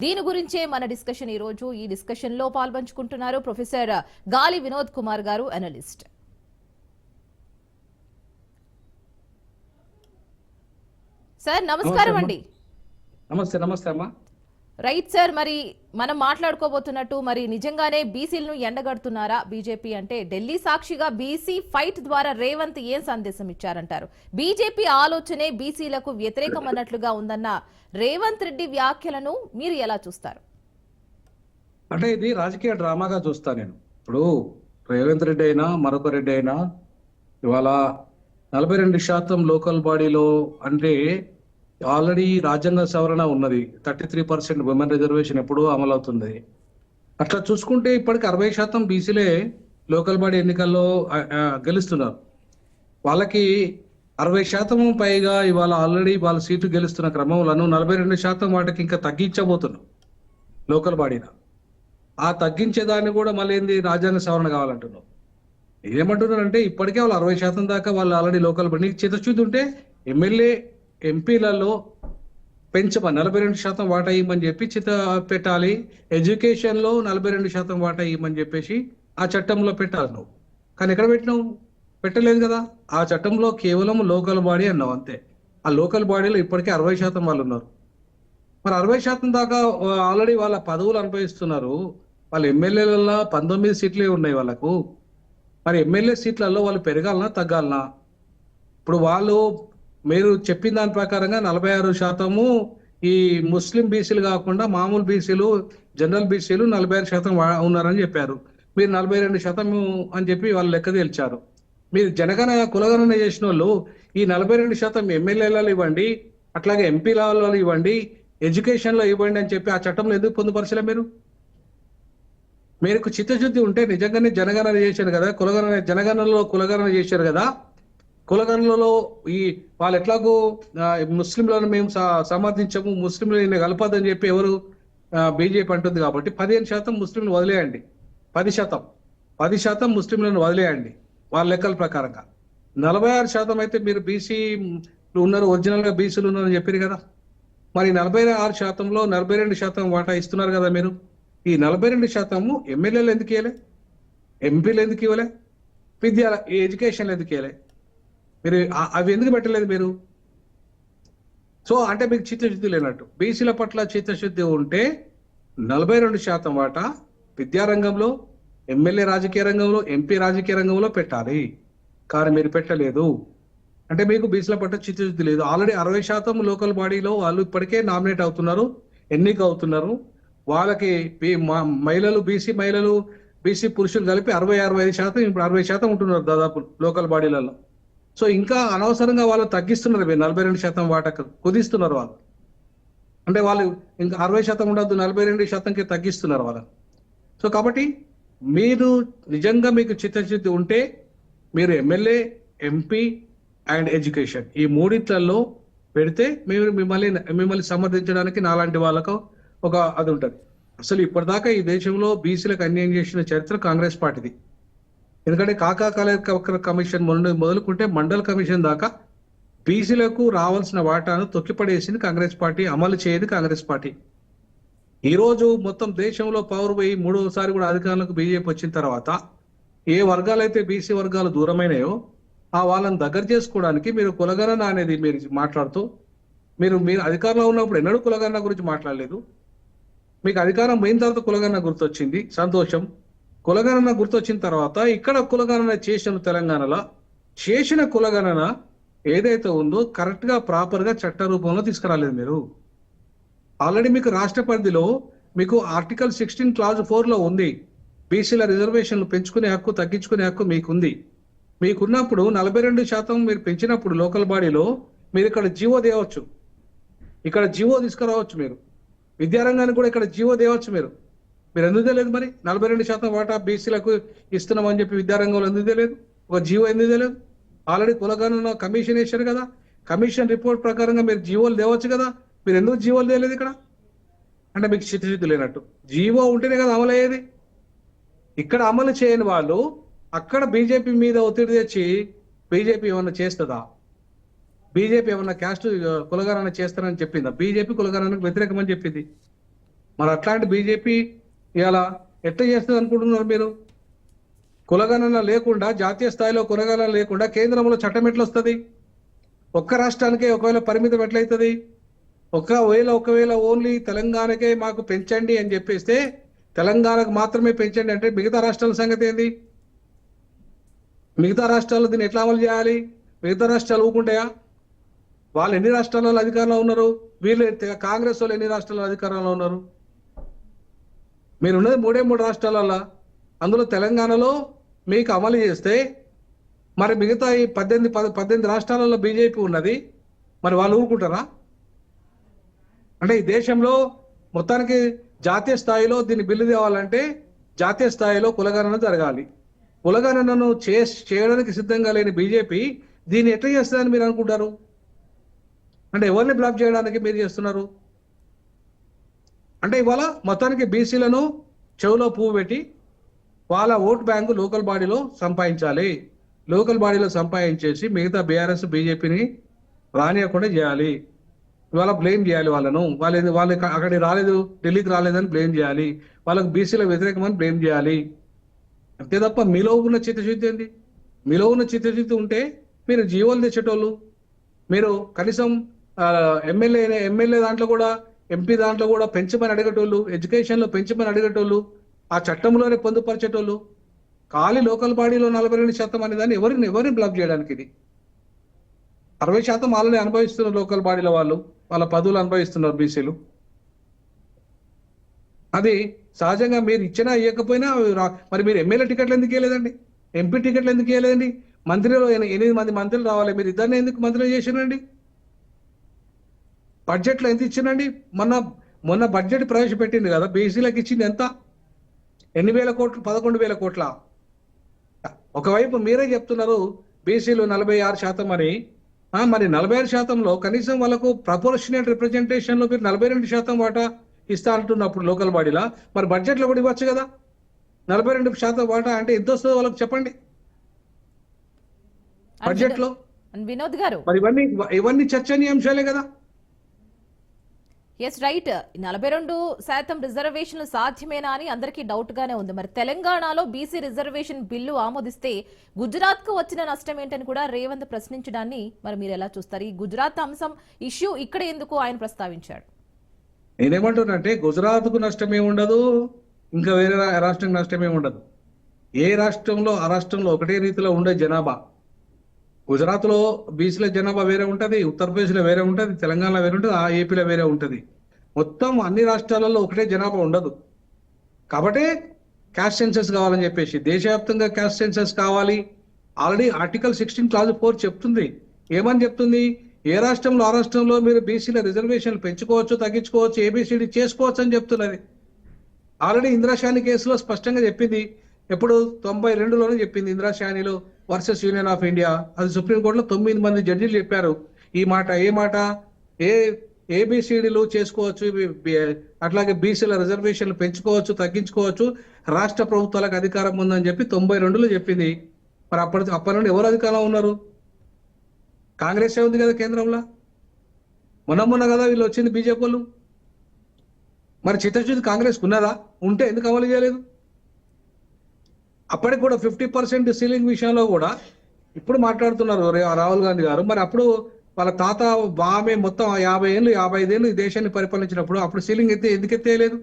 దీని గురించే మన డిస్కషన్ ఈ రోజు ఈ డిస్కషన్లో పాల్పంచుకుంటున్నారు ప్రొఫెసర్ గాలి వినోద్ కుమార్ గారు అనలిస్ట్ సార్ నమస్కారం అండి. నమస్తే నమస్తే అమ్మా. రైట్ సార్ మరి మనం మాట్లాడుకోబోతున్నట్టు మరి నిజంగానే బీసీలను ఎండగడుతున్నారా? బీజేపీ అంటే ఢిల్లీ సాక్షిగా బీసీ ఫైట్ ద్వారా రేవంత్ ఏం సందేశం ఇచ్చారంటారు? బీజేపీ ఆలోచనే బీసీలకు వ్యతిరేకం అన్నట్లుగా ఉందన్న రేవంత్ రెడ్డి వ్యాఖ్యలను మీరు ఎలా చూస్తారు? అంటే ఇది రాజకీయ డ్రామాగా చూస్తా నేను. ఇప్పుడు రేవంత్ రెడ్డి అయినా మరొక రెడ్డి అయినా ఇవాళ నలభై రెండు శాతం లోకల్ బాడీలో అంటే ఆల్రెడీ రాజ్యాంగ సవరణ ఉన్నది. Thirty three percent women reservation ఎప్పుడూ అమలవుతుంది. అట్లా చూసుకుంటే ఇప్పటికి అరవై శాతం బీసీలే లోకల్ బాడీ ఎన్నికల్లో గెలుస్తున్నారు. వాళ్ళకి అరవై శాతం పైగా ఇవాళ ఆల్రెడీ వాళ్ళ సీటు గెలుస్తున్న క్రమంలో నలభై రెండు శాతం వాటికి ఇంకా తగ్గించబోతున్నాం లోకల్ బాడీన. ఆ తగ్గించేదాన్ని కూడా మళ్ళీ ఏంది? రాజ్యాంగ సవరణ కావాలంటున్నాం ఏమంటున్నారంటే ఇప్పటికే వాళ్ళు అరవై శాతం దాకా వాళ్ళు ఆల్రెడీ లోకల్ బాడీ నీకు చిత్తశుద్ధి ఉంటే ఎమ్మెల్యే ఎంపీలలో పెంచమని నలభై రెండు శాతం వాటా ఇవ్వమని చెప్పి చిత పెట్టాలి. ఎడ్యుకేషన్లో నలభై రెండు శాతం వాటా ఇవ్వమని చెప్పేసి ఆ చట్టంలో పెట్టాలి నువ్వు. కానీ ఎక్కడ పెట్టినావు? పెట్టలేదు కదా. ఆ చట్టంలో కేవలం లోకల్ బాడీ అన్నావు అంతే. ఆ లోకల్ బాడీలో ఇప్పటికే అరవై శాతం వాళ్ళు ఉన్నారు. మరి అరవై శాతం దాకా ఆల్రెడీ వాళ్ళ పదవులు అనుభవిస్తున్నారు. వాళ్ళ ఎమ్మెల్యేలలో పంతొమ్మిది సీట్లే ఉన్నాయి వాళ్ళకు. మరి ఎమ్మెల్యే సీట్లలో వాళ్ళు పెరగాలనా తగ్గాలనా? ఇప్పుడు వాళ్ళు మీరు చెప్పిన దాని ప్రకారంగా నలభై ఆరు శాతము ఈ ముస్లిం బీసీలు కాకుండా మామూలు బీసీలు జనరల్ బీసీలు నలభై ఆరు శాతం ఉన్నారని చెప్పారు. మీరు నలభై రెండు శాతం అని చెప్పి వాళ్ళు లెక్క తేల్చారు. మీరు జనగణ కులగణన చేసిన వాళ్ళు ఈ నలభై రెండు శాతం ఎమ్మెల్యేలలో ఇవ్వండి అట్లాగే ఎంపీలలో ఇవ్వండి ఎడ్యుకేషన్లో ఇవ్వండి అని చెప్పి ఆ చట్టంలో ఎందుకు పొందుపరచలే మీరు? మీకు చిత్తశుద్ధి ఉంటే నిజంగానే జనగణన చేశారు కదా కులగణన జనగణనలో కులగణన చేశారు కదా కులగణనలో ఈ వాళ్ళు ఎట్లాగో ముస్లింలను మేము స- సమర్థించము ముస్లింలు కలపదని చెప్పి ఎవరు బీజేపీ అంటుంది కాబట్టి పదిహేను శాతం ముస్లింలు వదిలేయండి. పది శాతం. పది శాతం ముస్లింలను వదిలేయండి. వాళ్ళ లెక్కల ప్రకారంగా. నలభై ఆరు శాతం అయితే మీరు బీసీ ఉన్నారు ఒరిజినల్గా బీసీలు ఉన్నారని చెప్పారు కదా. మరి నలభై ఆరు శాతంలో నలభై రెండు శాతం వాటా ఇస్తున్నారు కదా మీరు. ఈ నలభై రెండు శాతము ఎమ్మెల్యేలు ఎందుకు ఇవ్వలే ఎంపీలు ఎందుకు ఇవ్వలే? విద్యాల ఎడ్యుకేషన్లు ఎందుకు ఇవ్వలే మీరు అవి ఎందుకు పెట్టలేదు మీరు? సో అంటే మీకు చిత్తశుద్ధి లేనట్టు. బీసీల పట్ల చిత్తశుద్ధి ఉంటే నలభై రెండు శాతం వాటా విద్యారంగంలో ఎమ్మెల్యే రాజకీయ రంగంలో ఎంపీ రాజకీయ రంగంలో పెట్టాలి. కానీ మీరు పెట్టలేదు. అంటే మీకు బీసీల పట్ల చిత్తశుద్ధి లేదు. ఆల్రెడీ అరవై శాతం లోకల్ బాడీలో వాళ్ళు ఇప్పటికే నామినేట్ అవుతున్నారు ఎన్నిక అవుతున్నారు. వాళ్ళకి మహిళలు బీసీ మహిళలు బీసీ పురుషులు కలిపి అరవై అరవై ఐదు శాతం ఇప్పుడు అరవై శాతం ఉంటున్నారు దాదాపు లోకల్ బాడీలలో. సో ఇంకా అనవసరంగా వాళ్ళు తగ్గిస్తున్నారు మీరు నలభై రెండు శాతం వాటకు కుదిస్తున్నారు వాళ్ళు. అంటే వాళ్ళు ఇంకా అరవై శాతం ఉండద్దు నలభై రెండు శాతంకి తగ్గిస్తున్నారు వాళ్ళని సో కాబట్టి మీరు నిజంగా మీకు చిత్తశుద్ధి ఉంటే మీరు ఎమ్మెల్యే ఎంపీ అండ్ ఎడ్యుకేషన్ ఈ మూడిట్లలో పెడితే మీరు మిమ్మల్ని మిమ్మల్ని సమర్థించడానికి నాలాంటి వాళ్ళకు ఒక అది ఉంటుంది. అసలు ఇప్పటిదాకా ఈ దేశంలో బీసీలకు అన్యాయం చేసిన చరిత్ర కాంగ్రెస్ పార్టీది. ఎందుకంటే కాకా కలెక్టర్ కమిషన్ మొన్న మొదలుకుంటే మండల కమిషన్ దాకా బీసీలకు రావాల్సిన వాటాను తొక్కిపడేసింది కాంగ్రెస్ పార్టీ అమలు చేయదు కాంగ్రెస్ పార్టీ. ఈ రోజు మొత్తం దేశంలో పవర్ పోయి మూడోసారి కూడా అధికారంలోకి బీజేపీ వచ్చిన తర్వాత ఏ వర్గాలైతే బీసీ వర్గాలు దూరమైనాయో ఆ వాళ్ళని దగ్గర చేసుకోవడానికి మీరు కులగణన అనేది మీరు మాట్లాడుతూ మీరు మీరు అధికారంలో ఉన్నప్పుడు ఎన్నడూ కులగణన గురించి మాట్లాడలేదు. మీకు అధికారం పోయిన తర్వాత కులగణన గుర్తొచ్చింది. సంతోషం. కులగణన గుర్తొచ్చిన తర్వాత ఇక్కడ కులగణన చేసిన తెలంగాణలో చేసిన కులగణన ఏదైతే ఉందో కరెక్ట్గా ప్రాపర్గా చట్ట రూపంలో తీసుకురాలేదు మీరు. ఆల్రెడీ మీకు రాష్ట్ర పరిధిలో మీకు ఆర్టికల్ సిక్స్టీన్ క్లాజ్ ఫోర్లో ఉంది బీసీల రిజర్వేషన్లు పెంచుకునే హక్కు తగ్గించుకునే హక్కు మీకుంది. మీకున్నప్పుడు నలభై రెండు శాతం మీరు పెంచినప్పుడు లోకల్ బాడీలో మీరు ఇక్కడ జీవో తేవచ్చు. ఇక్కడ జీవో తీసుకురావచ్చు మీరు. విద్యారంగానికి కూడా ఇక్కడ జీవో తేవచ్చు మీరు. మీరు ఎందుకు తెలియదు మరి? నలభై రెండు శాతం వాటా బీసీలకు ఇస్తున్నామని చెప్పి విద్యారంగంలో ఎందుకు తెలియదు? ఒక జీవో ఎందుకు తెలియదు? ఆల్రెడీ కులగణన కమిషన్ వేశారు కదా. కమిషన్ రిపోర్ట్ ప్రకారంగా మీరు జీవోలు తేవచ్చు కదా. మీరు ఎందుకు జీవోలు తేలేదు ఇక్కడ? అంటే మీకు చిత్తశుద్ధి లేనట్టు. జీవో ఉంటేనే కదా అమలు అయ్యేది. ఇక్కడ అమలు చేయని వాళ్ళు అక్కడ బీజేపీ మీద ఒత్తిడి తెచ్చి బీజేపీ ఏమన్నా చేస్తుందా? బీజేపీ ఏమన్నా క్యాస్ట్ కులగణన చేస్తారని చెప్పిందా? బీజేపీ కులగణనకు వ్యతిరేకమని చెప్పింది. మరి అట్లాంటి బీజేపీ ఇలా ఎట్లా చేస్తుంది అనుకుంటున్నారు మీరు? కులగణన లేకుండా జాతీయ స్థాయిలో కులగణన లేకుండా కేంద్రంలో చట్టం ఎట్లా వస్తుంది? ఒక్క రాష్ట్రానికే ఒకవేళ పరిమితం ఎట్లయితుంది? ఒకవేళ ఒకవేళ ఓన్లీ తెలంగాణకే మాకు పెంచండి అని చెప్పేస్తే తెలంగాణకు మాత్రమే పెంచండి అంటే మిగతా రాష్ట్రాల సంగతి ఏంది? మిగతా రాష్ట్రాలు దీన్ని ఎట్లా అమలు చేయాలి? మిగతా రాష్ట్రాలు ఊకుంటాయా? వాళ్ళు ఎన్ని రాష్ట్రాలలో అధికారంలో ఉన్నారు? వీళ్ళు కాంగ్రెస్ వాళ్ళు ఎన్ని రాష్ట్రాల్లో అధికారంలో ఉన్నారు? మీరు ఉన్నది మూడే మూడు రాష్ట్రాలలో అందులో తెలంగాణలో మీకు అమలు చేస్తే మరి మిగతా ఈ పద్దెనిమిది పద పద్దెనిమిది రాష్ట్రాలలో బీజేపీ ఉన్నది. మరి వాళ్ళు ఊరుకుంటారా? అంటే ఈ దేశంలో మొత్తానికి జాతీయ స్థాయిలో దీన్ని బిల్లు తేవాలంటే జాతీయ స్థాయిలో కులగణన జరగాలి. కులగణనను చే చేయడానికి సిద్ధంగా లేని బీజేపీ దీన్ని ఎట్లా చేస్తుందని మీరు అనుకుంటారు? అంటే ఎవరిని బ్లాక్ చేయడానికి మీరు చేస్తున్నారు? అంటే ఇవాళ మొత్తానికి బీసీలను చెవులో పువ్వు పెట్టి వాళ్ళ ఓట్ బ్యాంకు లోకల్ బాడీలో సంపాదించాలి. లోకల్ బాడీలో సంపాదించేసి మిగతా బీఆర్ఎస్ బీజేపీని రానియకుండా చేయాలి. ఇవాళ బ్లేమ్ చేయాలి వాళ్ళను. వాళ్ళు వాళ్ళు అక్కడికి రాలేదు ఢిల్లీకి రాలేదని బ్లేమ్ చేయాలి. వాళ్ళకు బీసీల వ్యతిరేకమని బ్లేమ్ చేయాలి. అంతే తప్ప మీలో ఉన్న చిత్తశుద్ధి ఏంది? మీలో ఉన్న చిత్తశుద్ధి ఉంటే మీరు జీవోలు తెచ్చేటోళ్ళు. మీరు కనీసం ఎమ్మెల్యే ఎమ్మెల్యే దాంట్లో కూడా ఎంపీ దాంట్లో కూడా పెంచమని అడిగేటోళ్ళు ఎడ్యుకేషన్లో పెంచమని అడిగేటోళ్ళు ఆ చట్టంలోనే పొందుపరిచేటోళ్ళు ఖాళీ లోకల్ బాడీలో నలభై రెండు శాతం అనే దాన్ని ఎవరిని ఎవరిని బ్లాక్ చేయడానికి ఇది? అరవై శాతం ఆల్రెడీ అనుభవిస్తున్నారు లోకల్ బాడీల వాళ్ళు వాళ్ళ పదవులు అనుభవిస్తున్నారు బీసీలు. అది సహజంగా మీరు ఇచ్చినా ఇవ్వకపోయినా మరి మీరు ఎమ్మెల్యే టికెట్లు ఎందుకు ఇవ్వలేదండి ఎంపీ టికెట్లు ఎందుకు ఇవ్వలేదండి మంత్రిలో ఎనిమిది మంది మంత్రులు రావాలి మీరు ఇద్దరిని ఎందుకు మంత్రులు చేసినండి బడ్జెట్లో ఎంత ఇచ్చినండి? మొన్న మొన్న బడ్జెట్ ప్రవేశపెట్టింది కదా బీసీలకు ఇచ్చింది ఎంత? ఎన్ని వేల కోట్లు? పదకొండు వేల కోట్ల? ఒకవైపు మీరే చెప్తున్నారు బీసీలు నలభై ఆరు శాతం అని. మరి నలభై ఆరు శాతంలో కనీసం వాళ్ళకు ప్రపోర్షనేట్ రిప్రజెంటేషన్లో మీరు నలభై రెండు శాతం వాటా ఇస్తా అంటున్నప్పుడు లోకల్ బాడీలా మరి బడ్జెట్లో కూడా ఇవ్వచ్చు కదా? నలభై రెండు శాతం వాటా అంటే ఎంత వస్తుందో వాళ్ళకి చెప్పండి. బడ్జెట్లో అండ్ వినోద్ గారు. మరి ఇవన్నీ ఇవన్నీ చర్చనీయాంశాలే కదా. ఎస్ రైట్ నలభై రెండు శాతం రిజర్వేషన్లు సాధ్యమేనా అని అందరికీ డౌట్గానే ఉంది. మరి తెలంగాణలో బీసీ రిజర్వేషన్ బిల్లు ఆమోదిస్తే గుజరాత్కు వచ్చిన నష్టం ఏంటని కూడా రేవంత్ ప్రశ్నించడాన్ని మరి మీరు ఎలా చూస్తారు? ఈ గుజరాత్ అంశం ఇష్యూ ఇక్కడ ఎందుకు ఆయన ప్రస్తావించాడు? నేనేమంటున్నానంటే గుజరాత్కు నష్టమే ఉండదు ఇంకా వేరే రా- రాష్ట్రం నష్టమే ఉండదు. ఏ రాష్ట్రంలో ఆ రాష్ట్రంలో ఒకటే రీతిలో ఉండే జనాభా. గుజరాత్లో బీసీల జనాభా వేరే ఉంటుంది ఉత్తరప్రదేశ్లో వేరే ఉంటుంది తెలంగాణలో వేరే ఉంటుంది ఆ ఏపీలో వేరే ఉంటుంది. మొత్తం అన్ని రాష్ట్రాలలో ఒకటే జనాభా ఉండదు. కాబట్టి క్యాస్ట్ సెన్సెస్ కావాలని చెప్పేసి దేశవ్యాప్తంగా క్యాస్ట్ సెన్సెస్ కావాలి. Already article sixteen clause four చెప్తుంది. ఏమని చెప్తుంది? ఏ రాష్ట్రంలో ఆ రాష్ట్రంలో మీరు బీసీల రిజర్వేషన్లు పెంచుకోవచ్చు తగ్గించుకోవచ్చు ఏబిసిడి చేసుకోవచ్చు అని చెప్తున్నది. ఆల్రెడీ ఇందిరాశాని కేసులో స్పష్టంగా చెప్పింది. ఎప్పుడు? తొంభై రెండులోనే చెప్పింది ఇందిరాశానిలో వర్సెస్ యూనియన్ ఆఫ్ ఇండియా. అది సుప్రీంకోర్టులో తొమ్మిది మంది జడ్జీలు చెప్పారు. ఈ మాట ఏ మాట? ఏ ఏబిసిడీలు చేసుకోవచ్చు ఇవి అట్లాగే బీసీల రిజర్వేషన్లు పెంచుకోవచ్చు తగ్గించుకోవచ్చు. రాష్ట్ర ప్రభుత్వాలకు అధికారం ఉందని చెప్పి తొంభై రెండులో చెప్పింది. మరి అప్పటి అప్పటి నుండి ఎవరు అధికారంలో ఉన్నారు? కాంగ్రెస్ ఉంది కదా కేంద్రంలో? మొన్న మొన్న కదా వీళ్ళు వచ్చింది బీజేపీ వాళ్ళు. మరి చిత్తశుద్ధి కాంగ్రెస్ ఉన్నదా? ఉంటే ఎందుకు అమలు చేయలేదు? అప్పటికి కూడా ఫిఫ్టీ పర్సెంట్ సీలింగ్ విషయంలో కూడా ఇప్పుడు మాట్లాడుతున్నారు రాహుల్ గాంధీ గారు. మరి అప్పుడు వాళ్ళ తాత బామే మొత్తం యాభై ఏళ్ళు యాభై ఐదేళ్ళు ఈ దేశాన్ని పరిపాలించినప్పుడు అప్పుడు సీలింగ్ ఎత్తే ఎందుకు ఎత్తేయలేదు?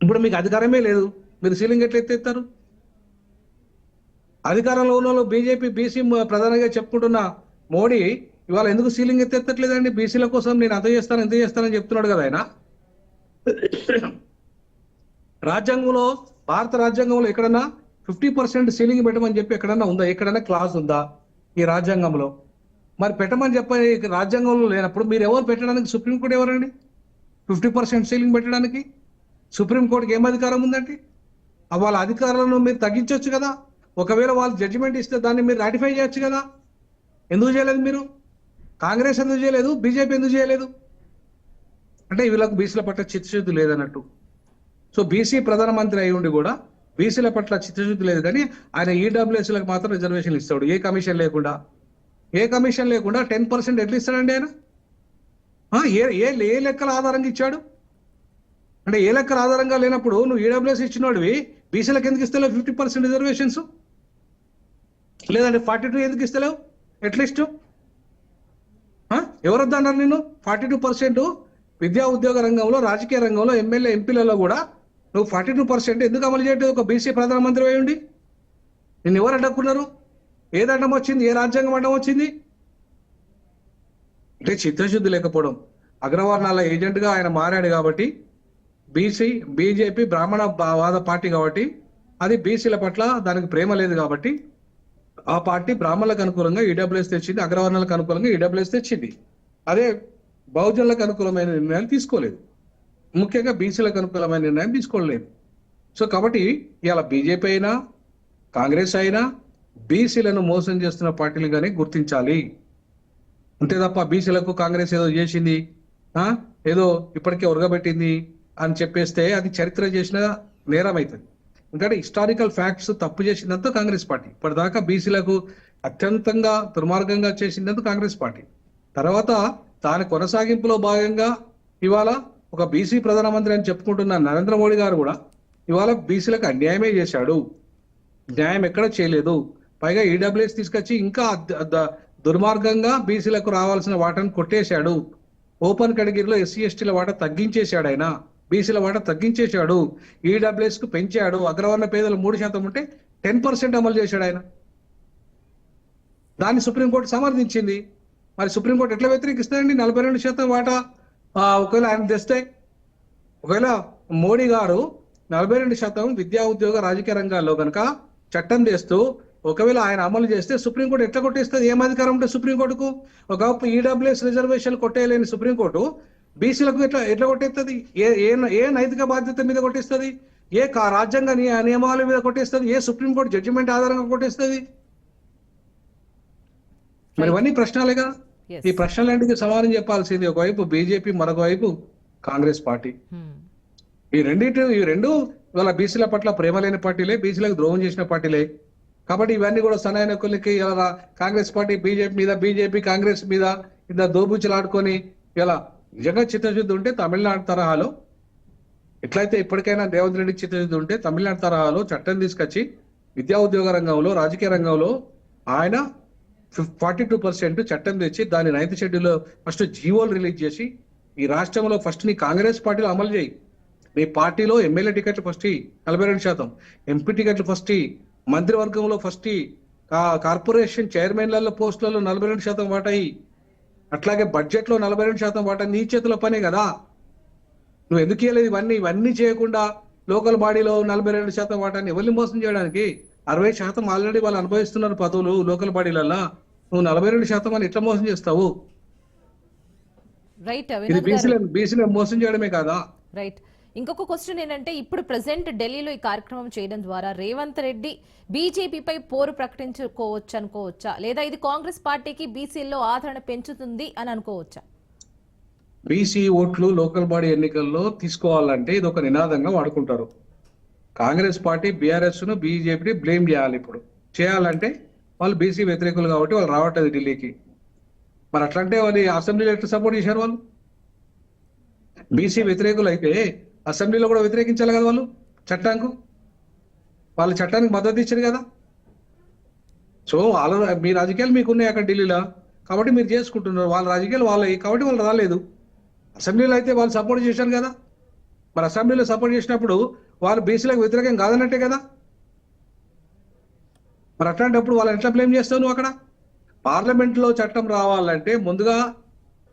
ఇప్పుడు మీకు అధికారమే లేదు. మీరు సీలింగ్ ఎట్లా ఎత్తేస్తారు అధికారంలో ఉన్న వాళ్ళు బీజేపీ బీసీ ప్రధానంగా చెప్పుకుంటున్న మోడీ ఇవాళ ఎందుకు సీలింగ్ ఎత్తెత్తట్లేదండి బీసీల కోసం నేను అంత చేస్తాను ఎంత చేస్తానని చెప్తున్నాడు కదా ఆయన. రాజ్యాంగంలో భారత రాజ్యాంగంలో ఎక్కడన్నా ఫిఫ్టీ పర్సెంట్ సీలింగ్ పెట్టమని చెప్పి ఎక్కడన్నా ఉందా? ఎక్కడన్నా క్లాస్ ఉందా ఈ రాజ్యాంగంలో? మరి పెట్టమని చెప్పని రాజ్యాంగంలో లేనప్పుడు మీరు ఎవరు పెట్టడానికి? సుప్రీంకోర్టు ఎవరండి? ఫిఫ్టీ పర్సెంట్ సీలింగ్ పెట్టడానికి? సుప్రీంకోర్టుకి ఏం అధికారం ఉందండి? వాళ్ళ అధికారాలను మీరు తగ్గించవచ్చు కదా? ఒకవేళ వాళ్ళు జడ్జిమెంట్ ఇస్తే దాన్ని మీరు రాటిఫై చేయొచ్చు కదా? ఎందుకు చేయలేదు మీరు? కాంగ్రెస్ ఎందుకు చేయలేదు? బీజేపీ ఎందుకు చేయలేదు? అంటే వీళ్ళకు బీసీల పట్ల చిత్తశుద్ధి లేదన్నట్టు. సో బీసీ ప్రధానమంత్రి అయి ఉండి కూడా బీసీల పట్ల చిత్తశుద్ధి లేదు కానీ ఆయన ఈడబ్ల్యూఎస్లకు మాత్రం రిజర్వేషన్ ఇస్తాడు. ఏ కమిషన్ లేకుండా. ఏ కమిషన్ లేకుండా టెన్ పర్సెంట్ ఎట్లా ఇస్తాడండి ఆయన? ఏ ఏ ఏ లెక్కల ఆధారంగా ఇచ్చాడు? అంటే ఏ లెక్కల ఆధారంగా లేనప్పుడు నువ్వు ఈడబ్ల్యూఎస్ ఇచ్చినోడివి బీసీలకు ఎందుకు ఇస్తలేవు ఫిఫ్టీ పర్సెంట్ రిజర్వేషన్స్? లేదంటే ఫార్టీ టూ ఎందుకు ఇస్తలేవు? ఎట్లీస్ట్ ఎవరు అన్నారు నేను ఫార్టీ టూ పర్సెంట్ విద్యా ఉద్యోగ రంగంలో రాజకీయ రంగంలో ఎమ్మెల్యే ఎంపీలలో కూడా నువ్వు ఫార్టీ టూ పర్సెంట్ ఎందుకు అమలు చేయట్లేదు? ఒక బీసీ ప్రధానమంత్రి అయ్యండి నేను ఎవరు అడ్డక్కున్నారు ఏది వచ్చింది? ఏ రాజ్యాంగం అడ్డం వచ్చింది? అంటే చిత్తశుద్ధి లేకపోవడం. అగ్రవర్ణాల ఏజెంట్గా ఆయన మారాడు కాబట్టి బీసీ బీజేపీ బ్రాహ్మణ బా- వాద పార్టీ కాబట్టి అది బీసీల పట్ల దానికి ప్రేమ లేదు కాబట్టి ఆ పార్టీ బ్రాహ్మణులకు అనుకూలంగా ఈడబ్ల్యూఎస్ తెచ్చింది అగ్రవర్ణాలకు అనుకూలంగా ఈడబ్ల్యూఎస్ తెచ్చింది. అదే బహుజనులకు అనుకూలమైన నిర్ణయాలు తీసుకోలేదు. ముఖ్యంగా బీసీలకు అనుకూలమైన నిర్ణయం తీసుకోలేదు. సో కాబట్టి ఇవాళ బీజేపీ అయినా కాంగ్రెస్ అయినా బీసీలను మోసం చేస్తున్న పార్టీలుగానే గుర్తించాలి. అంతే తప్ప బీసీలకు కాంగ్రెస్ ఏదో చేసింది ఏదో ఇప్పటికే ఉరగబెట్టింది అని చెప్పేస్తే అది చరిత్ర చేసిన నేరం అవుతుంది ఎందుకంటే హిస్టారికల్ ఫ్యాక్ట్స్ తప్పు చేసిందంతా కాంగ్రెస్ పార్టీ. ఇప్పటిదాకా బీసీలకు అత్యంతంగా దుర్మార్గంగా చేసినందుకు కాంగ్రెస్ పార్టీ. తర్వాత దాని కొనసాగింపులో భాగంగా ఇవాళ ఒక బీసీ ప్రధానమంత్రి అని చెప్పుకుంటున్న నరేంద్ర మోడీ గారు కూడా ఇవాళ బీసీలకు అన్యాయమే చేశాడు. న్యాయం ఎక్కడ చేయలేదు. పైగా ఈడబ్ల్యూఎస్ తీసుకొచ్చి ఇంకా దుర్మార్గంగా బీసీలకు రావాల్సిన వాటాను కొట్టేశాడు. ఓపెన్ కేటగిరీలో ఎస్సీ ఎస్టీల వాటా తగ్గించేశాడు ఆయన. బీసీల వాటా తగ్గించేశాడు. ఈడబ్ల్యూఎస్కు పెంచాడు. అగ్రవర్ణ పేదలు మూడు శాతం ఉంటే టెన్ పర్సెంట్ అమలు చేశాడు ఆయన. దాన్ని సుప్రీంకోర్టు సమర్థించింది. మరి సుప్రీంకోర్టు ఎట్లా వ్యతిరేకిస్తారండి? నలభై రెండు శాతం వాటా ఒకవేళ ఆయన తెస్తే ఒకవేళ మోడీ గారు నలభై రెండు శాతం విద్యా ఉద్యోగ రాజకీయ రంగాల్లో కనుక చట్టం తెస్తూ ఒకవేళ ఆయన అమలు చేస్తే సుప్రీంకోర్టు ఎట్లా కొట్టేస్తుంది? ఏం అధికారం ఉంటుంది సుప్రీంకోర్టుకు? ఒక ఈడబ్ల్యూఎస్ రిజర్వేషన్ కొట్టేయలేని సుప్రీంకోర్టు బీసీలకు ఎట్లా ఎట్లా కొట్టేస్తుంది ఏ ఏ ఏ నైతిక బాధ్యత మీద కొట్టేస్తుంది? ఏ కా- రాజ్యాంగ నియ- నియమాల మీద కొట్టేస్తుంది? ఏ సుప్రీంకోర్టు జడ్జిమెంట్ ఆధారంగా కొట్టేస్తుంది? మరి ఇవన్నీ ప్రశ్నలే కదా Yes. ఈ ప్రశ్నలన్నిటికీ సమాధానం చెప్పాల్సింది ఒకవైపు బీజేపీ మరొక వైపు కాంగ్రెస్ పార్టీ. హ్మ్. ఈ రెండింటి ఈ రెండు ఇవాళ బీసీల పట్ల ప్రేమ లేని పార్టీలే బీసీలకు ద్రోహం చేసిన పార్టీలే. కాబట్టి ఇవన్నీ కూడా సనాయకులకి ఇలా కాంగ్రెస్ పార్టీ బీజేపీ మీద బీజేపీ కాంగ్రెస్ మీద ఇలా దోబుచ్చులాడుకొని ఇలా నిజంగా చిత్తశుద్ధి ఉంటే తమిళనాడు తరహాలో ఎట్లయితే ఇప్పటికైనా రేవంత్ రెడ్డి చిత్తశుద్ధి ఉంటే తమిళనాడు తరహాలో చట్టం తీసుకొచ్చి విద్యా ఉద్యోగ రంగంలో రాజకీయ రంగంలో ఆయన ఫార్టీ టూ పర్సెంట్ చట్టం తెచ్చి దాని నైన్త్ షెడ్యూల్లో ఫస్ట్ జీవోలు రిలీజ్ చేసి ఈ రాష్ట్రంలో ఫస్ట్ నీ కాంగ్రెస్ పార్టీలో అమలు చేయి. నీ పార్టీలో ఎమ్మెల్యే టికెట్లు ఫస్ట్ నలభై రెండు శాతం. ఎంపీ టికెట్లు ఫస్ట్. మంత్రివర్గంలో ఫస్ట్ కార్పొరేషన్ చైర్మన్లలో పోస్టులలో నలభై రెండు శాతం వాటా ఇయ్యి. అట్లాగే బడ్జెట్లో నలభై రెండు శాతం వాటా నీ చేతుల పనే కదా. నువ్వు ఎందుకు ఇవ్వలేదు ఇవన్నీ? ఇవన్నీ చేయకుండా లోకల్ బాడీలో నలభై రెండు శాతం వాటాన్ని ఎవరిని మోసం చేయడానికి? అరవై శాతం ఆల్రెడీ వాళ్ళు అనుభవిస్తున్నారు పదవులు లోకల్ బాడీలల్లో. నువ్వు నలభై రెండు శాతం అని ఎట్లా మోసం చేస్తావు? ఇది బీసీలను మోసం చేయడమే కాదా? రైట్ ఇంకొక క్వశ్చన్ ఏంటంటే ఇప్పుడు ప్రెసెంట్ ఢిల్లీలో ఈ కార్యక్రమం చేయడం ద్వారా రేవంత్ రెడ్డి బీజేపీపై పోరు ప్రకటించుకోవచ్చు అనుకోవచ్చా? లేదా ఇది కాంగ్రెస్ పార్టీకి బీసీల్లో ఆదరణ పెంచుతుంది అని అనుకోవచ్చా? బీసీ ఓట్లు లోకల్ బాడీ ఎన్నికల్లో తీసుకోవాలంటే ఇది ఒక నినాదంగా వాడుకుంటారు. కాంగ్రెస్ పార్టీ బీఆర్ఎస్ను బీజేపీని బ్లేమ్ చేయాలి ఇప్పుడు. చేయాలంటే వాళ్ళు బీసీ వ్యతిరేకులు కాబట్టి వాళ్ళు రావట్లేదు ఢిల్లీకి. మరి అట్లంటే వాళ్ళు అసెంబ్లీలో ఎట్లా సపోర్ట్ చేశారు వాళ్ళు. బీసీ వ్యతిరేకులు అయితే అసెంబ్లీలో కూడా వ్యతిరేకించాలి కదా వాళ్ళు? చట్టానికి? వాళ్ళ చట్టానికి మద్దతు ఇచ్చారు కదా? సో వాళ్ళ మీ రాజకీయాలు మీకు ఉన్నాయి అక్కడ ఢిల్లీలో. కాబట్టి మీరు చేసుకుంటున్నారు. వాళ్ళ రాజకీయాలు వాళ్ళవి కాబట్టి వాళ్ళు రాలేదు. అసెంబ్లీలో అయితే వాళ్ళు సపోర్ట్ చేశారు కదా? మరి అసెంబ్లీలో సపోర్ట్ చేసినప్పుడు వాళ్ళు బీసీలకు వ్యతిరేకం కాదన్నట్టే కదా? మరి అట్లాంటప్పుడు వాళ్ళు ఎట్లా బ్లేమ్ చేస్తావు నువ్వు అక్కడ? పార్లమెంట్లో చట్టం రావాలంటే ముందుగా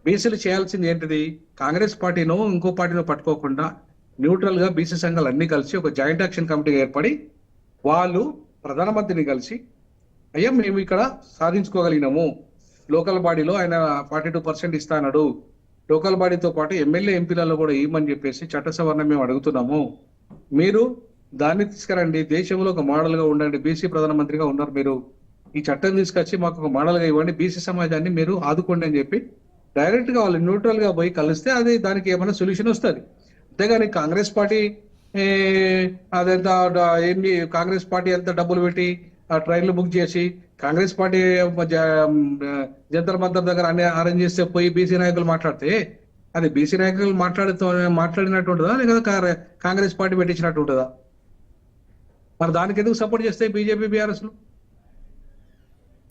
బీసీలు చేయాల్సింది ఏంటిది? కాంగ్రెస్ పార్టీనో ఇంకో పార్టీనో పట్టుకోకుండా న్యూట్రల్గా బీసీ సంఘాలు అన్ని కలిసి ఒక జాయింట్ యాక్షన్ కమిటీ ఏర్పడి వాళ్ళు ప్రధానమంత్రిని కలిసి అయ్యా మేము ఇక్కడ సాధించుకోగలిగినాము. లోకల్ బాడీలో ఆయన ఫార్టీ టూ పర్సెంట్ ఇస్తానడు. లోకల్ బాడీతో పాటు ఎమ్మెల్యే ఎంపీలలో కూడా ఇవ్వమని చెప్పేసి చట్ట సవరణ మేము అడుగుతున్నాము. మీరు దాన్ని తీసుకురండి. దేశంలో ఒక మోడల్గా ఉండండి. బీసీ ప్రధానమంత్రిగా ఉన్నారు మీరు. ఈ చట్టం తీసుకొచ్చి మాకు ఒక మోడల్గా ఇవ్వండి. బీసీ సమాజాన్ని మీరు ఆదుకోండి అని చెప్పి డైరెక్ట్గా వాళ్ళు న్యూట్రల్గా పోయి కలిస్తే అది దానికి ఏమైనా సొల్యూషన్ వస్తుంది. అంతేగాని కాంగ్రెస్ పార్టీ ఏ, అదెంత ఏంది కాంగ్రెస్ పార్టీ ఎంత డబ్బులు పెట్టి ఆ ట్రైన్లు బుక్ చేసి కాంగ్రెస్ పార్టీ జంతర్ మంతర్ దగ్గర అన్ని అరేంజ్ చేస్తే పోయి బీసీ నాయకులు మాట్లాడితే అది బీసీ నాయకులు మాట్లాడుతూ మాట్లాడినట్టు ఉంటుందా? లేదా కాంగ్రెస్ పార్టీ పెట్టించినట్టు ఉంటుందా? మరి దానికి ఎందుకు సపోర్ట్ చేస్తాయి బీజేపీ బీఆర్ఎస్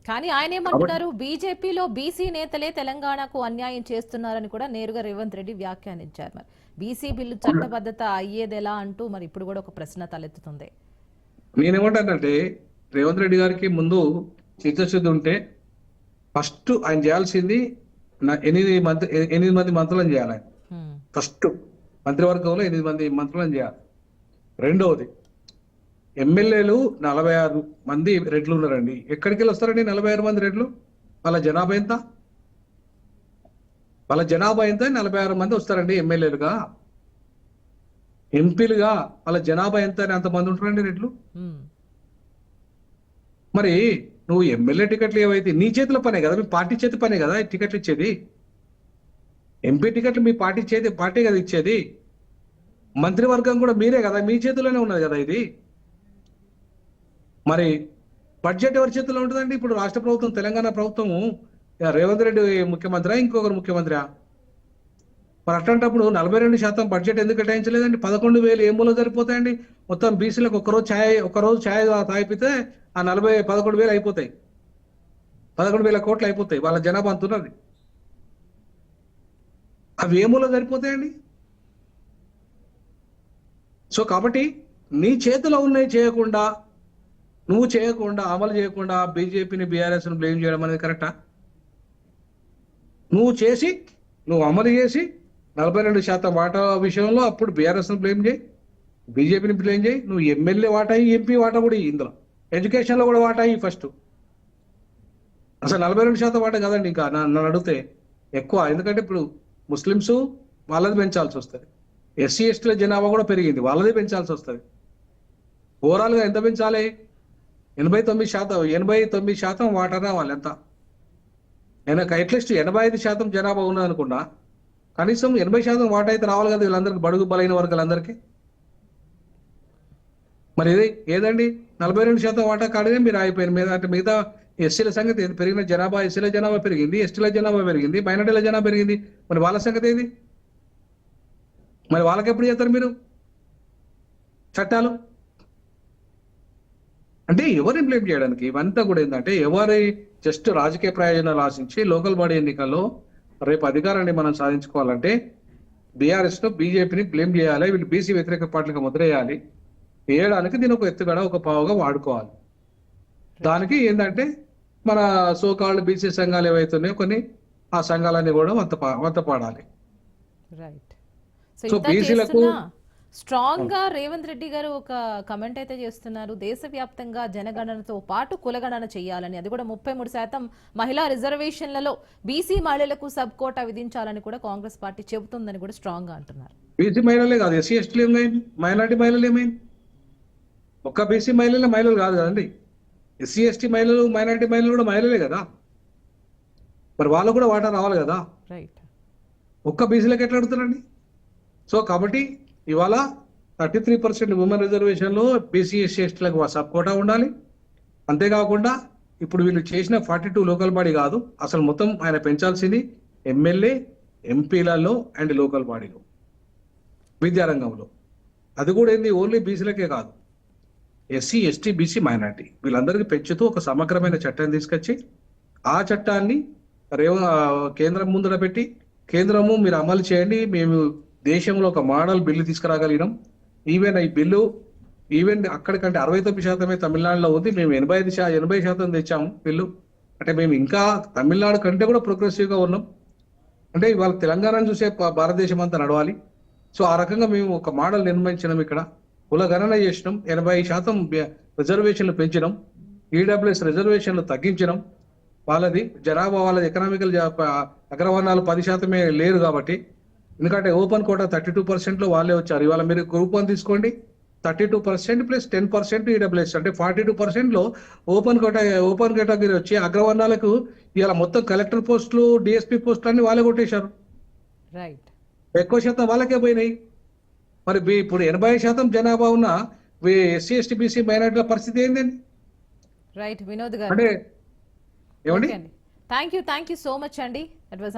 కానీ ఆయన ఏమంటున్నారు? బీజేపీలో బీసీ నేతలే తెలంగాణకు అన్యాయం చేస్తున్నారని కూడా నేరుగా రేవంత్ రెడ్డి వ్యాఖ్యానించారు మరి. బీసీ బిల్లు చట్టబద్ధత అయ్యేదెలా అంటూ మరి ఇప్పుడు కూడా ఒక ప్రశ్న తలెత్తుతుంది. నేనేమంటానంటే రేవంత్ రెడ్డి గారికి ముందు చిత్తశుద్ధి ఉంటే ఫస్ట్ ఆయన చేయాల్సింది ఎనిమిది మంత్రి ఎనిమిది మంది మంత్రులను చేయాలి. ఆయన. ఫస్ట్ మంత్రివర్గంలో ఎనిమిది మంది మంత్రులను చేయాలి. రెండవది ఎమ్మెల్యేలు నలభై ఆరు మంది రెడ్లు ఉన్నారండి. ఎక్కడికి వెళ్ళి వస్తారండి నలభై ఆరు మంది రెడ్లు? వాళ్ళ జనాభా ఎంత? వాళ్ళ జనాభా ఎంత? నలభై ఆరు మంది వస్తారండి ఎమ్మెల్యేలుగా. ఎంపీలుగా వాళ్ళ జనాభా ఎంత అని అంతమంది ఉంటారండి హ్మ్. మరి నువ్వు ఎమ్మెల్యే టికెట్లు ఏవైతే నీ చేతిలో పనే కదా మీ పార్టీ చేతి పనే కదా టికెట్లు ఇచ్చేది? ఎంపీ టికెట్లు మీ పార్టీ చేతి పార్టీ కదా ఇచ్చేది? మంత్రివర్గం కూడా మీరే కదా మీ చేతిలోనే ఉన్నది కదా ఇది? మరి బడ్జెట్ ఎవరి చేతిలో ఉంటుందండి? ఇప్పుడు రాష్ట్ర ప్రభుత్వం తెలంగాణ ప్రభుత్వము రేవంత్ రెడ్డి ముఖ్యమంత్రి ఇంకొకరు ముఖ్యమంత్రి? మరి అట్లాంటప్పుడు నలభై రెండు శాతం బడ్జెట్ ఎందుకు కేటాయించలేదండి? పదకొండు వేలు ఏమూలో సరిపోతాయండి? మొత్తం బీసీలకు ఒకరోజు ఛాయ్ ఒకరోజు ఛాయ్ తాగిపితే ఆ నలభై పదకొండు వేలు అయిపోతాయి. పదకొండు వేల కోట్లు అయిపోతాయి. వాళ్ళ జనాభా అంత ఉన్నది. అవి ఏ మూల సరిపోతాయండి? సో కాబట్టి నీ చేతిలో ఉన్నాయి చేయకుండా నువ్వు చేయకుండా అమలు చేయకుండా బీజేపీని బీఆర్ఎస్ని బ్లేమ్ చేయడం అనేది కరెక్టా? నువ్వు చేసి నువ్వు అమలు చేసి నలభై రెండు శాతం వాటా విషయంలో అప్పుడు బీఆర్ఎస్ని బ్లేమ్ చేయి బీజేపీని బ్లేమ్ చేయి నువ్వు ఎమ్మెల్యే వాటా ఎంపీ వాటా కూడా ఇందులో. ఎడ్యుకేషన్లో కూడా వాటా ఫస్ట్. అసలు నలభై రెండు శాతం వాటా కదండి ఇంకా నన్ను అడిగితే ఎక్కువ. ఎందుకంటే ఇప్పుడు ముస్లిమ్స్ వాళ్ళది పెంచాల్సి వస్తుంది. ఎస్సీ ఎస్టీల జనాభా కూడా పెరిగింది వాళ్ళది పెంచాల్సి వస్తుంది. ఓవరాల్గా ఎంత పెంచాలి? ఎనభై తొమ్మిది శాతం ఎనభై తొమ్మిది శాతం వాటా రావాలి ఎంత నేను అట్లీస్ట్ ఎనభై ఐదు శాతం జనాభా ఉన్నది అనుకున్నా. కనీసం ఎనభై శాతం వాటా అయితే రావాలి కదా వీళ్ళందరికీ బడుగు బలైన వర్గాలందరికీ? మరి ఇది ఏదండి? నలభై రెండు శాతం వాటా కాడనే మీరు ఆగిపోయిన మీద అంటే మిగతా ఎస్సీల సంగతి పెరిగిన జనాభా ఎస్సీల జనాభా పెరిగింది ఎస్టీల జనాభా పెరిగింది మైనార్టీల జనాభా పెరిగింది. మరి వాళ్ళ సంగతి ఏది? మరి వాళ్ళకి ఎప్పుడు చేస్తారు మీరు? చట్టాలు? అంటే ఎవరిని బ్లేమ్ చేయడానికి? ఇవంతా కూడా ఏంటంటే ఎవరి జస్ట్ రాజకీయ ప్రయోజనాలు ఆశించి లోకల్ బాడీ ఎన్నికల్లో రేపు అధికారాన్ని మనం సాధించుకోవాలంటే బీఆర్ఎస్ను బీజేపీని బ్లేమ్ చేయాలి వీళ్ళు బీసీ వ్యతిరేక పార్టీలకు ముద్ర వేయాలి వేయడానికి దీని ఒక ఎత్తుగడ ఒక పావుగా వాడుకోవాలి. దానికి ఏంటంటే మన సోకాళ్ళు బీసీ సంఘాలు ఏవైతున్నాయో కొన్ని ఆ సంఘాలన్నీ కూడా వంత వంత పాడాలి. రైట్ సో బీసీలకు- స్ట్రాంగ్గా రేవంత్ రెడ్డి గారు ఒక కమెంట్ అయితే చేస్తున్నారు. దేశవ్యాప్తంగా జనగణనతో పాటు కులగణన చేయాలని. అది కూడా ముప్పై మూడు శాతం మహిళా రిజర్వేషన్లలో బీసీ మహిళలకు సబ్ కోటా విధించాలని కూడా కాంగ్రెస్ పార్టీ చెబుతుందని కూడా స్ట్రాంగ్గా అంటున్నారు. బీసీ మహిళలే కాదు ఎస్సీ ఎస్టీలు ఏమైంది? మైనార్టీ మహిళలు ఏమైంది? ఒక్క బీసీ మహిళలే మహిళలు కాదు కదండి. ఎస్సీ ఎస్టీ మహిళలు మైనార్టీ మహిళలు కూడా మహిళలే కదా. మరి వాళ్ళు కూడా వాటా రావాలి కదా. రైట్ ఒక్క బీసీలకు ఎట్లా అడుగుతారండి? సో కాబట్టి ఇవాళ థర్టీ త్రీ పర్సెంట్ ఉమెన్ రిజర్వేషన్లో బీసీ ఎస్సీ ఎస్టీలకు సబ్ కోటా ఉండాలి. అంతేకాకుండా ఇప్పుడు వీళ్ళు చేసిన ఫార్టీ టూ లోకల్ బాడీ కాదు అసలు మొత్తం ఆయన పెంచాల్సింది ఎమ్మెల్యే ఎంపీలలో అండ్ లోకల్ బాడీలో విద్యారంగంలో. అది కూడా ఏంది? ఓన్లీ బీసీలకే కాదు. ఎస్సీ ఎస్టీ బీసీ మైనార్టీ వీళ్ళందరికీ పెంచుతూ ఒక సమగ్రమైన చట్టాన్ని తీసుకొచ్చి ఆ చట్టాన్ని రేవ కేంద్రం ముందర పెట్టి కేంద్రము మీరు అమలు చేయండి మేము దేశంలో ఒక మోడల్ బిల్లు తీసుకురాగలిగినాం. ఈవెన్ ఈ బిల్లు ఈవెన్ అక్కడికంటే అరవై తొమ్మిది శాతమే తమిళనాడులో ఉంది. మేము ఎనభై ఐదు శా ఎనభై శాతం తెచ్చాము బిల్లు. అంటే మేము ఇంకా తమిళనాడు కంటే కూడా ప్రోగ్రెసివ్గా ఉన్నాం. అంటే ఇవాళ తెలంగాణను చూసే భారతదేశం అంతా నడవాలి. సో ఆ రకంగా మేము ఒక మోడల్ నిర్మించినాం ఇక్కడ. కుల గణన చేసినాం. ఎనభై శాతం రిజర్వేషన్లు పెంచినాం. ఈడబ్ల్యూఎస్ రిజర్వేషన్లు తగ్గించినాం. వాళ్ళది జనాభా వాళ్ళది ఎకనామికల్ అగ్రవర్ణాలు పది శాతమే లేరు కాబట్టి ఎందుకంటే ఓపెన్ కోటా థర్టీ టూ పర్సెంట్లో వాళ్ళే వచ్చారు. ఇవాళ మీరు గ్రూప్ వన్ తీసుకోండి. Thirty two percent plus ten percent EWS. అంటే ఫార్టీ టూ పర్సెంట్లో ఓపెన్ కోటా ఓపెన్ కేటగిరీ వచ్చి అగ్రవర్ణాలకు ఇవాళ మొత్తం కలెక్టర్ పోస్టులు డిఎస్పీ పోస్టులు అన్ని వాళ్ళే కొట్టేశారు. రైట్. ఎక్కువ శాతం వాళ్ళకే పోయినాయి. మరి ఇప్పుడు ఎనభై శాతం జనాభా ఉన్న ఎస్సీ ఎస్టీ బీసీ మైనార్టీల పరిస్థితి ఏంటండి రైట్ వినోద్ గారు. అంటే ఏమండి? Thank you thank you so much అండి. వాజ్